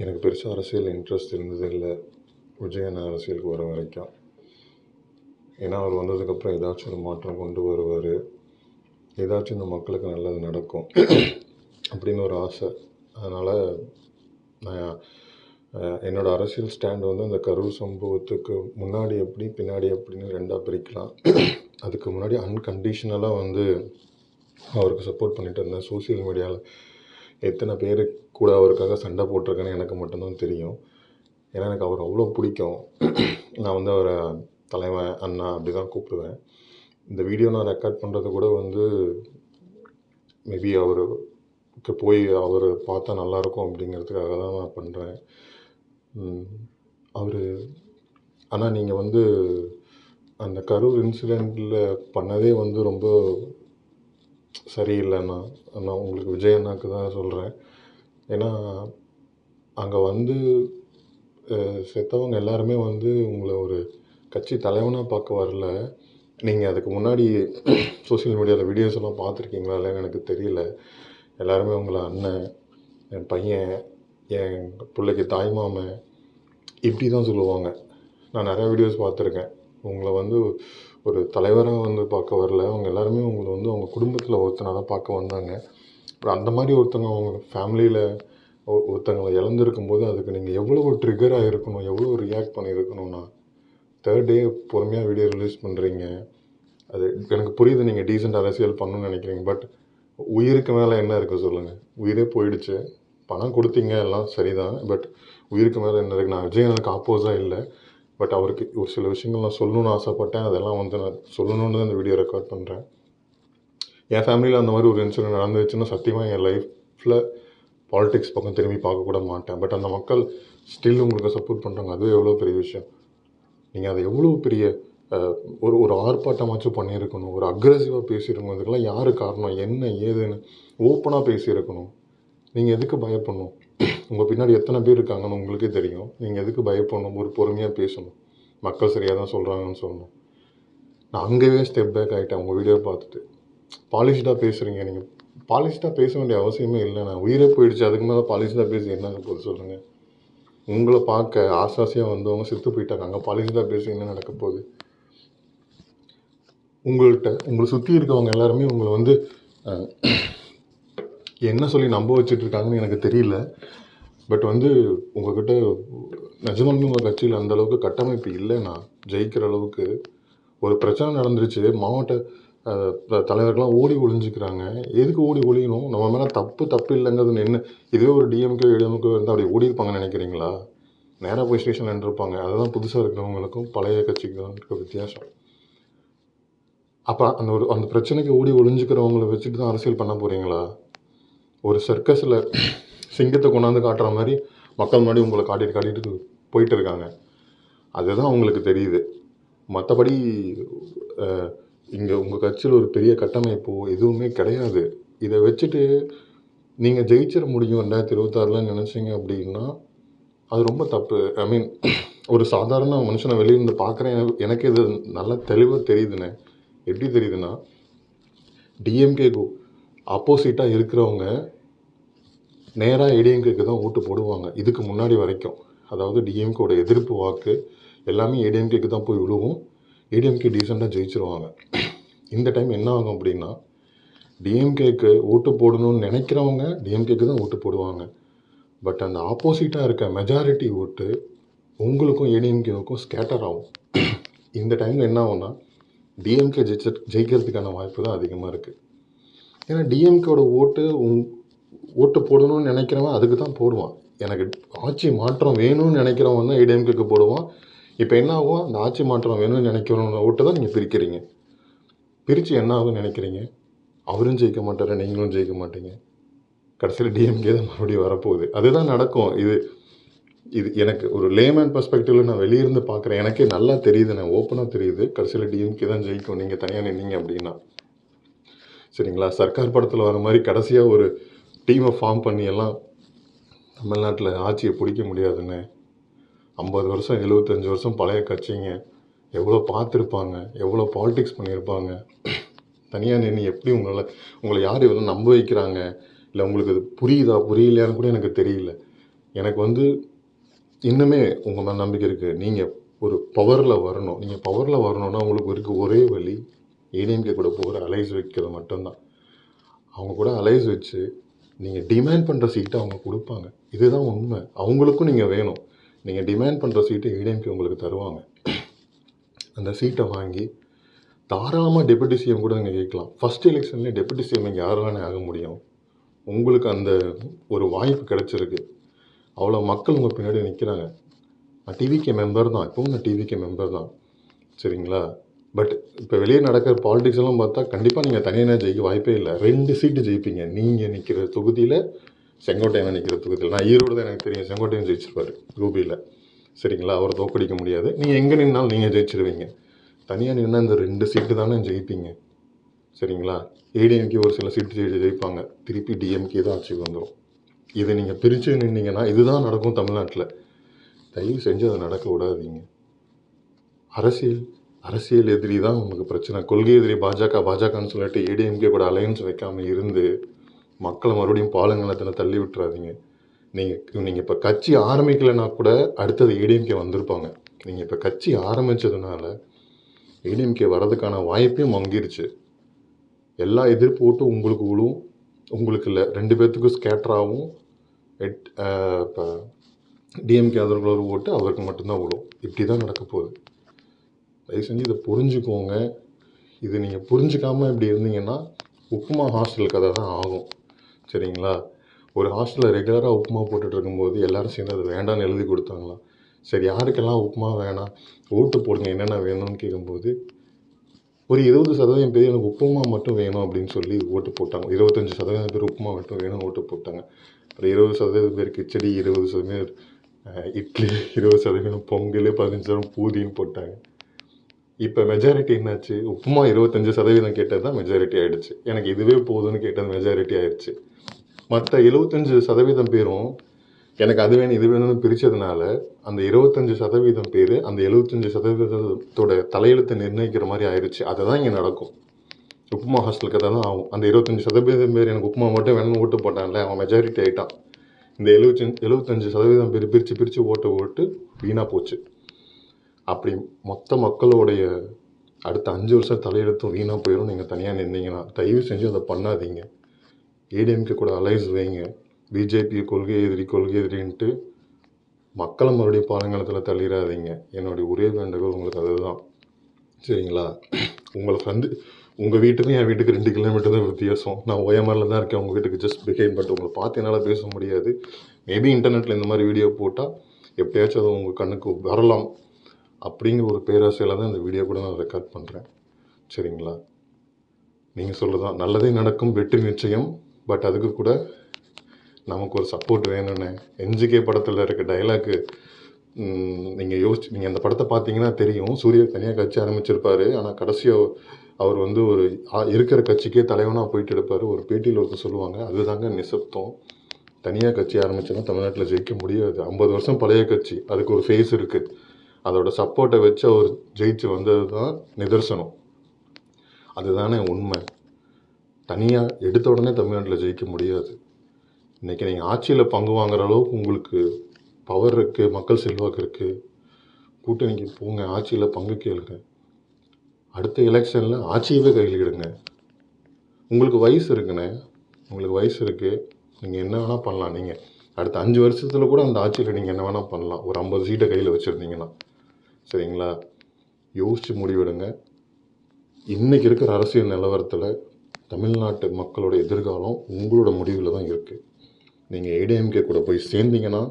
எனக்கு பெருசாக அரசியல் இன்ட்ரெஸ்ட் இருந்தது இல்லை. விஜயன் அரசியலுக்கு வர வரைக்கும். ஏன்னா அவர் வந்ததுக்கப்புறம் ஏதாச்சும் ஒரு மாற்றம் கொண்டு வருவார். ஏதாச்சும் இந்த மக்களுக்கு நல்லது நடக்கும். அப்படின்னு ஒரு ஆசை. அதனால் நான் என்னோடய அரசியல் ஸ்டாண்ட் வந்து அந்த கரூர் சம்பவத்துக்கு முன்னாடி எப்படி பின்னாடி எப்படின்னு ரெண்டாக பிரிக்கலாம். அதுக்கு முன்னாடி அன்கண்டிஷனலாக வந்து அவருக்கு சப்போர்ட் பண்ணிட்டு இருந்தேன். சோஷியல் மீடியாவில் எத்தனை பேர் கூட அவருக்காக சண்டை போட்டிருக்கேன்னு எனக்கு மட்டும்தான் தெரியும். ஏன்னா எனக்கு அவர் அவ்வளோ பிடிக்கும். நான் வந்து அவரை தலைவன் அண்ணா அப்படி தான் கூப்பிடுவேன். இந்த வீடியோ நான் ரெக்கார்ட் பண்ணுறது கூட வந்து மேபி அவருக்கு போய் அவர் பார்த்தா நல்லாயிருக்கும் அப்படிங்கிறதுக்காக தான் நான் பண்ணுறேன் அவர் ஆனால் நீங்கள் வந்து அந்த கரூர் இன்சிடெண்ட்டில் பண்ணதே வந்து ரொம்ப சரியில்லைண்ணா நான் உங்களுக்கு விஜய் அண்ணாக்கு தான் சொல்கிறேன் ஏன்னா அங்கே வந்து செத்தவங்க எல்லாருமே வந்து உங்களை ஒரு கட்சி தலைவனாக பார்க்க வரல. நீங்கள் அதுக்கு முன்னாடி சோஷியல் மீடியாவில் வீடியோஸ் எல்லாம் பார்த்துருக்கீங்களா இல்லைன்னு எனக்கு தெரியல. எல்லாருமே உங்களை அண்ணன் என் பையன் என் பிள்ளைக்கு தாய்மாமன் இப்படி தான் சொல்லுவாங்க. நான் நிறையா வீடியோஸ் பார்த்துருக்கேன். உங்களை வந்து ஒரு தலைவராக வந்து பார்க்க வரல. அவங்க எல்லாருமே உங்களை வந்து அவங்க குடும்பத்தில் ஒருத்தனாக தான் பார்க்க வந்தாங்க. இப்போ அந்த மாதிரி ஒருத்தவங்க அவங்க ஃபேமிலியில் ஒருத்தங்களை இழந்திருக்கும் போது அதுக்கு நீங்கள் எவ்வளோ ட்ரிகராக இருக்கணும் எவ்வளோ ரியாக்ட் பண்ணியிருக்கணும்னா தேர்ட் டே பொறுமையாக வீடியோ ரிலீஸ் பண்ணுறீங்க அது எனக்கு புரியுது நீங்கள் டீசெண்ட் அரசியல் பண்ணணும்னு நினைக்கிறீங்க பட் உயிருக்கு மேலே என்ன இருக்குது சொல்லுங்கள் உயிரே போயிடுச்சு. பணம் கொடுத்தீங்க எல்லாம் சரிதான் பட் உயிருக்கு மேலே என்ன இருக்குது நான் விஜயனுக்கு ஆப்போஸாக இல்லை பட் அவருக்கு ஒரு சில விஷயங்கள் நான் சொல்லணும்னு ஆசைப்பட்டேன் அதெல்லாம் வந்து நான் சொல்லணுன்னு தான் இந்த வீடியோ ரெக்கார்ட் பண்ணுறேன் என் ஃபேமிலியில் அந்த மாதிரி ஒரு இன்சிடென்ட் நடந்துச்சுன்னா சத்தியமாக என் லைஃப்பில் பாலிடிக்ஸ் பக்கம் திரும்பி பார்க்கக்கூட மாட்டேன். பட் அந்த மக்கள் ஸ்டில் உங்களுக்கு சப்போர்ட் பண்ணுறாங்க அதுவே எவ்வளோ பெரிய விஷயம்? நீங்கள் அதை எவ்வளோ பெரிய ஒரு ஒரு ஆர்ப்பாட்டமாச்சும் பண்ணியிருக்கணும். ஒரு அக்ரெசிவாக பேசியிருக்கணும் இதுக்கெல்லாம் யார் காரணம்? என்ன ஏதுன்னு ஓப்பனாக பேசியிருக்கணும். நீங்கள் எதுக்கு பயப்படணும்? உங்கள் பின்னாடி எத்தனை பேர் இருக்காங்கன்னு உங்களுக்கே தெரியும். நீங்கள் எதுக்கு பயப்படணும்? ஒரு பொறுமையாக பேசணும். மக்கள் சரியாக தான் சொல்கிறாங்கன்னு சொல்லணும். நான் அங்கேயே ஸ்டெப் பேக் ஆகிட்டேன் உங்கள் வீடியோ பார்த்துட்டு. பாலிஷ்டாக பேசுகிறீங்க நீங்கள் பாலிஷ்டாக பேச வேண்டிய அவசியமே இல்லை. நான் உயிரே போயிடுச்சு. அதுக்கு மேலே பாலிஷ்டாக பேசி என்னங்க போது சொல்லுங்கள் உங்களை பார்க்க ஆசாசியாக வந்தவங்க செத்து போயிட்டாங்க. அங்கே பாலிஷ்டாக பேசி என்ன நடக்க போகுது? உங்கள்கிட்ட உங்களை சுற்றி இருக்கவங்க எல்லாருமே உங்களை வந்து என்ன சொல்லி நம்ப வச்சுட்ருக்காங்கன்னு எனக்கு தெரியல. பட் வந்து உங்ககிட்ட நிஜமாலுமே உங்கள் கட்சியில் அந்த அளவுக்கு கட்டமைப்பு இல்லைண்ணா ஜெயிக்கிற அளவுக்கு ஒரு பிரச்சனை நடந்துருச்சு. மாவட்ட தலைவர்கள்லாம் ஓடி ஒளிஞ்சிக்கிறாங்க. எதுக்கு ஓடி ஒளியணும்? நம்ம மேலே தப்பு தப்பு இல்லைங்கிறது என்ன இதுவே ஒரு டிஎம்கே ஏடிஎம்கே இருந்தால் அப்படி ஓடி இருப்பாங்கன்னு நினைக்கிறீங்களா? நேராக போய் ஸ்டேஷன் நின்றுருப்பாங்க. அதுதான் புதுசாக இருக்கிறவங்களுக்கும் பழைய கட்சிக்கு தான் இருக்க வித்தியாசம். அப்போ அந்த ஒரு அந்த பிரச்சனைக்கு ஓடி ஒளிஞ்சிக்கிறவங்கள வச்சுட்டு தான் அரசியல் பண்ண போகிறீங்களா ஒரு சர்க்கஸில் சிங்கத்தை கொண்டாந்து காட்டுற மாதிரி மக்கள் முன்னாடி உங்களை காட்டிட்டு காட்டிட்டு போயிட்டு இருக்காங்க. அதுதான் அவங்களுக்கு தெரியுது. மற்றபடி இங்கே உங்கள் கட்சியில் ஒரு பெரிய கட்டமைப்போ எதுவுமே கிடையாது. இதை வச்சுட்டு நீங்கள் ஜெயிச்சிட முடியும் ரெண்டாயிரத்தி இருபத்தாறுலாம் நினச்சிங்க அப்படின்னா அது ரொம்ப தப்பு. ஐ மீன் ஒரு சாதாரண மனுஷனை வெளியிருந்து பார்க்குறேன் எனக்கு இது நல்லா தெளிவாக தெரியுதுண்ணே எப்படி தெரியுதுன்னா டிஎம்கேக்கு ஆப்போசிட்டாக இருக்கிறவங்க நேராக ஏடிஎம்கேக்கு தான் ஓட்டு போடுவாங்க. இதுக்கு முன்னாடி வரைக்கும். அதாவது டிஎம்கேவோட எதிர்ப்பு வாக்கு எல்லாமே ஏடிஎம்கேக்கு தான் போய் விழுவும் ஏடிஎம்கே டீசெண்டாக ஜெயிச்சிருவாங்க. இந்த டைம் என்ன ஆகும் அப்படின்னா டிஎம்கேக்கு ஓட்டு போடணும்னு நினைக்கிறவங்க டிஎம்கேக்கு தான் ஓட்டு போடுவாங்க. பட் அந்த ஆப்போசிட்டாக இருக்க மெஜாரிட்டி ஓட்டு உங்களுக்கும் ஏடிஎம்கேவுக்கும் ஸ்கேட்டர் ஆகும். இந்த டைமில் என்ன ஆகும்னா டிஎம்கே ஜெயிச்ச ஜெயிக்கிறதுக்கான வாய்ப்பு தான் அதிகமாக இருக்குது ஏன்னா டிஎம்கேவோட ஓட்டு உங் ஓட்டு போடணும்னு நினைக்கிறவன் அதுக்கு தான் போடுவான். எனக்கு ஆட்சி மாற்றம் வேணும்னு நினைக்கிறவன் தான் ஏடிஎம்கேக்கு போடுவான். இப்போ என்ன ஆகும்? அந்த ஆட்சி மாற்றம் வேணும்னு நினைக்கிறவங்க ஓட்டு தான் நீங்கள் பிரிக்கிறீங்க. பிரித்து என்ன ஆகும்னு நினைக்கிறீங்க? அவரும் ஜெயிக்க மாட்டார் நீங்களும் ஜெயிக்க மாட்டீங்க. கடைசியில் டிஎம்கே தான் மறுபடியும் வரப்போகுது. அதுதான் நடக்கும். இது இது எனக்கு ஒரு லேமேன் பர்ஸ்பெக்டிவில் நான் வெளியிருந்து பார்க்குறேன். எனக்கே நல்லா தெரியுது நான் ஓப்பனாக தெரியுது. கடைசியில் டிஎம்கே தான் ஜெயிக்கும். நீங்கள் தனியாக நின்னீங்க அப்படின்னா. சரிங்களா? சர்க்கார் படத்தில் வர மாதிரி கடைசியாக ஒரு டீமை ஃபார்ம் பண்ணி எல்லாம் தமிழ்நாட்டில் ஆட்சியை பிடிக்க முடியாதுன்னு ஐம்பது வருஷம் எழுபத்தஞ்சி வருஷம் பழைய கட்சிங்க. எவ்வளோ பார்த்துருப்பாங்க எவ்வளோ பாலிடிக்ஸ் பண்ணியிருப்பாங்க. தனியாக நின்று எப்படி உங்களை உங்களை யார் இவ்வளோ நம்ப வைக்கிறாங்க? இல்லை உங்களுக்கு அது புரியுதா புரியலையான்னு கூட எனக்கு தெரியல. எனக்கு வந்து இன்னுமே உங்கள் மேலே நம்பிக்கை இருக்குது நீங்கள் ஒரு பவரில் வரணும். நீங்கள் பவரில் வரணும்னா உங்களுக்கு இருக்க ஒரே வழி ஏடிஎம்கே கூட போகிற அலைஸ் வைக்கிறது மட்டும்தான். அவங்க கூட அலைஸ் வச்சு நீங்கள் டிமேண்ட் பண்ணுற சீட்டை அவங்க கொடுப்பாங்க. இதுதான் உண்மை. அவங்களுக்கும் நீங்கள் வேணும். நீங்கள் டிமேண்ட் பண்ணுற சீட்டை ஏடிஎம்கே உங்களுக்கு தருவாங்க. அந்த சீட்டை வாங்கி தாராளமாக டெபுட்டி சிஎம் கூட நீங்கள் கேட்கலாம். ஃபஸ்ட் எலெக்ஷன்லேயே டெபுட்டி சிஎம் நீங்கள் யாராலே ஆக முடியும்? உங்களுக்கு அந்த ஒரு வாய்ப்பு கிடச்சிருக்கு. அவ்வளோ மக்கள் உங்கள் பின்னாடி நிற்கிறாங்க நான் டிவிகே மெம்பர் தான். இப்போவும் நான் டிவிகே மெம்பர் தான். சரிங்களா? பட் இப்போ வெளியே நடக்கிற பாலிடிக்ஸ் எல்லாம் பார்த்தா கண்டிப்பாக நீங்கள் தனியாக ஜெயிக்க வாய்ப்பே இல்லை. ரெண்டு சீட்டு ஜெயிப்பீங்க. நீங்கள் நிற்கிற தொகுதியில் செங்கோட்டையன் நிற்கிற தொகுதியில் நான் ஈரோடு தான் எனக்கு தெரியும். செங்கோட்டையன் ஜெயிச்சிருப்பார் ரூபியில் சரிங்களா? அவரை தோக்கடிக்க முடியாது. நீங்கள் எங்கே நின்னாலும் நீங்கள் ஜெயிச்சிருவீங்க. தனியாக நின்னா இந்த ரெண்டு சீட்டு தானே ஜெயிப்பீங்க. சரிங்களா? ஏடிஎம்கே ஒரு சில சீட்டு ஜெயிச்சு ஜெயிப்பாங்க. திருப்பி டிஎம்கே தான் ஆட்சிக்கு வந்துடும் இதை நீங்கள் பிரித்து நின்னீங்கன்னா இதுதான் நடக்கும் தமிழ்நாட்டில். தயவு செஞ்சு அதை நடக்க விடாதீங்க. அரசியல் அரசியல் எதிரி தான் உங்களுக்கு பிரச்சனை. கொள்கை எதிரி பாஜக பாஜகன்னு சொல்லிட்டு ஏடிஎம்கே கூட அலையன்ஸ் வைக்காமல் இருந்து மக்களை மறுபடியும் பாலங்கலத்தில் தள்ளி விட்டுறாதீங்க. நீங்கள் நீங்கள் இப்போ கட்சி ஆரம்பிக்கலைன்னா கூட அடுத்தது ஏடிஎம்கே வந்திருப்பாங்க. நீங்கள் இப்போ கட்சி ஆரம்பித்ததுனால ஏடிஎம்கே வர்றதுக்கான வாய்ப்பையும் மங்கிருச்சு. எல்லா எதிர்ப்போட்டும் உங்களுக்கு விழும் உங்களுக்கு இல்லை ரெண்டு பேர்த்துக்கும் ஸ்கேட்டராகவும் எட் இப்போ டிஎம்கே அதர்களோட ஓட்டு அவருக்கு மட்டும்தான் விழும் இப்படி தான் நடக்க போகுது. தயவு செஞ்சு இதை புரிஞ்சுக்கோங்க. இது நீங்கள் புரிஞ்சுக்காமல் இப்படி இருந்தீங்கன்னா உப்புமா ஹாஸ்டல் கதை தான் ஆகும். சரிங்களா? ஒரு ஹாஸ்டலில் ரெகுலராக உப்புமா போட்டுட்டு இருக்கும்போது எல்லாரும் சேர்ந்து அது வேண்டாம்னு எழுதி கொடுத்தாங்களாம் சரி யாருக்கெல்லாம் உப்புமா வேணாம் ஓட்டு போடுங்க என்னென்ன வேணும்னு கேட்கும்போது ஒரு இருபது சதவீதம் பேர் எனக்கு உப்புமா மட்டும் வேணும் அப்படின்னு சொல்லி ஓட்டு போட்டாங்க. இருபத்தஞ்சி சதவீதம் பேர் உப்புமா மட்டும் வேணும் ஓட்டு போட்டாங்க. அப்புறம் இருபது சதவீதம் பேர் கிச்சடி இருபது சதவீதம் இட்லி இருபது சதவீதம் பொங்கல் பதினஞ்சு சதவீதம் பூரின்னு போட்டாங்க. இப்போ மெஜாரிட்டி என்னாச்சு? உப்புமா இருபத்தஞ்சி சதவீதம் கேட்டது தான் மெஜாரிட்டி ஆகிடுச்சு எனக்கு இதுவே போதும்னு கேட்டது மெஜாரிட்டி ஆயிடுச்சு. மற்ற எழுபத்தஞ்சு சதவீதம் பேரும் எனக்கு அது வேணும் இது வேணும்னு பிரித்ததுனால அந்த இருபத்தஞ்சி சதவீதம் பேர் அந்த எழுபத்தஞ்சி சதவீதத்தோட தலையெழுத்தை நிர்ணயிக்கிற மாதிரி ஆயிடுச்சு அதுதான் இங்கே நடக்கும். உப்புமா ஹாஸ்டல் கதை தான் ஆகும். அந்த இருபத்தஞ்சி சதவீதம் பேர் எனக்கு உப்புமா மட்டும் வேணும்னு ஓட்டு போட்டான்ல அவன் மெஜாரிட்டி ஆகிட்டான் இந்த எழுபத்தஞ்சு எழுபத்தஞ்சு சதவீதம் பேர் பிரித்து பிரித்து ஓட்டு ஓட்டு வீணாக போச்சு. அப்படி மொத்த மக்களுடைய அடுத்த அஞ்சு வருஷம் தலையெழுத்தும் வீணாக போயிடும் நீங்கள் தனியாக நின்றீங்கன்னா தயவு செஞ்சு அதை பண்ணாதீங்க. ஏடிஎம்கே கூட அலைஸ் வைங்க. பிஜேபி கொள்கை எதிரி கொள்கை எதிரின்ட்டு மக்களை மறுபடியும் பாலங்காலத்தில் தள்ளிடாதீங்க என்னுடைய ஒரே வேண்டுகோள் உங்களுக்கு அதுதான். சரிங்களா? உங்களுக்கு வந்து உங்கள் வீட்டுக்கும் என் வீட்டுக்கு ரெண்டு கிலோமீட்டர் தான் வித்தியாசம். நான் ஓயமரில் தான் இருக்கேன். உங்கள் வீட்டுக்கு ஜஸ்ட் பிஹைன் பட் உங்களை பார்த்து என்னால் பேச முடியாது. மேபி இன்டர்நெட்டில் இந்த மாதிரி வீடியோ போட்டால் எப்படியாச்சும் அது உங்கள் கண்ணுக்கு வரலாம். அப்படிங்கிற ஒரு பேராசையில் தான் இந்த வீடியோ கூட நான் ரெக்கார்ட் பண்ணுறேன் சரிங்களா? நீங்கள் சொல்லுதான் நல்லதே நடக்கும் வெற்றி நிச்சயம். பட் அதுக்கு கூட நமக்கு ஒரு சப்போர்ட் வேணும்னு என்ஜிகே படத்தில் இருக்க டைலாக்கு நீங்கள் யோசிச்சு நீங்கள் அந்த படத்தை பார்த்தீங்கன்னா தெரியும். சூரிய தனியாக கட்சி ஆரம்பிச்சிருப்பாரு. ஆனால் கடைசியாக அவர் வந்து ஒரு இருக்கிற கட்சிக்கே தலைவனாக போயிட்டு எடுப்பார் ஒரு பேட்டியில் ஒருத்தர் சொல்லுவாங்க அதுதாங்க நிசப்தம். தனியாக கட்சி ஆரம்பிச்சோன்னா தமிழ்நாட்டில் ஜெயிக்க முடியாது. ஐம்பது வருஷம் பழைய கட்சி. அதுக்கு ஒரு ஃபேஸ் இருக்குது அதோட சப்போர்ட்டை வச்சு அவர் ஜெயிச்சு வந்தது தான் நிதர்சனம். அதுதானே உண்மை. தனியாக எடுத்த உடனே தமிழ்நாட்டில் ஜெயிக்க முடியாது. இன்றைக்கி நீங்கள் ஆட்சியில் பங்கு வாங்குற அளவுக்கு உங்களுக்கு பவர் இருக்குது மக்கள் செல்வாக்கு இருக்குது கூட்டணிக்கு போங்க ஆட்சியில் பங்கு கேளுங்க. அடுத்த எலெக்ஷனில் ஆட்சியவே கையில் எடுங்க உங்களுக்கு வயசு இருக்குண்ணே. உங்களுக்கு வயசு இருக்குது நீங்கள் என்ன வேணால் பண்ணலாம். நீங்கள் அடுத்த அஞ்சு வருஷத்தில் கூட அந்த ஆட்சியில் நீங்கள் என்ன வேணால் பண்ணலாம். ஒரு ஐம்பது சீட்டை கையில் வச்சுருந்தீங்கன்னா. சரிங்களா? யோசித்து முடிவெடுங்க. இன்றைக்கி இருக்கிற அரசியல் நிலவரத்தில் தமிழ்நாட்டு மக்களோட எதிர்காலம் உங்களோட முடிவில் தான் இருக்குது நீங்கள் ஏடிஎம்கே கூட போய் சேர்ந்தீங்கன்னா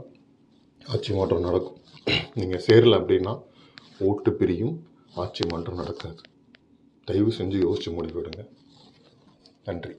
ஆட்சி மாற்றம் நடக்கும். நீங்கள் சேரல அப்படின்னா ஓட்டு பிரியும் ஆட்சி மாற்றம் நடக்காது. தயவு செஞ்சு யோசித்து முடிவெடுங்க. நன்றி.